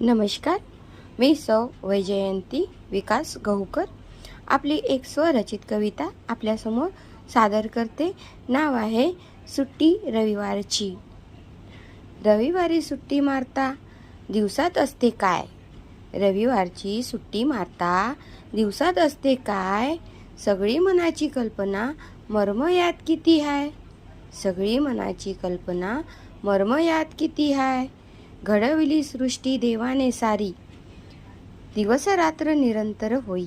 नमस्कार मी सौ वैजयंती विकास गहुकर. आपली एक स्वरचित कविता आपल्यासमोर सादर करते. नाव आहे सुट्टी रविवारची. रविवारी सुट्टी मारता दिवसात असते काय? रविवारची सुट्टी मारता दिवसात असते काय? सगळी मनाची कल्पना मर्म यात किती हाय? सगळी मनाची कल्पना मर्म यात किती हाय? घडविली सृष्टी देवाने सारी. दिवस रात्र निरंतर होई.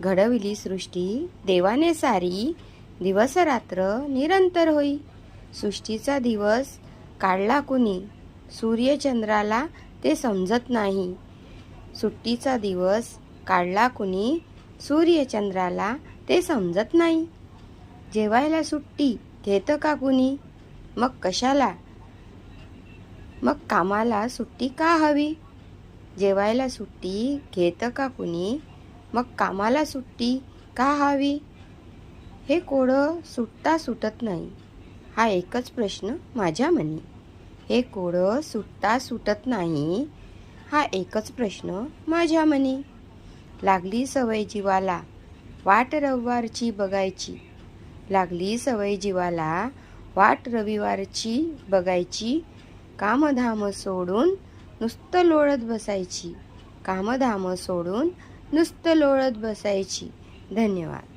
घडविली सृष्टी देवाने सारी. दिवस रात्र निरंतर होई. सृष्टीचा दिवस काढला कुणी? सूर्यचंद्राला ते समजत नाही. सुट्टीचा दिवस काढला कुणी? सूर्यचंद्राला ते समजत नाही. जेवायला सुट्टी घेतं का कुणी? मग कशाला? मग कामाला सुट्टी का हवी? जेवायला सुट्टी घेतं का कुणी? मग कामाला सुट्टी का हवी? हे कोडं सुटता सुटत नाही. हा एकच प्रश्न माझ्या मनी. हे कोडं सुटता सुटत नाही हा एकच प्रश्न माझ्या मनी. लागली सवय जीवाला वाट रविवारची बघायची. लागली सवय जीवाला वाट रविवारची बघायची. कामधाम सोडून नुसतं लोळत बसायची. कामधाम सोडून नुसतं लोळत बसायची. धन्यवाद.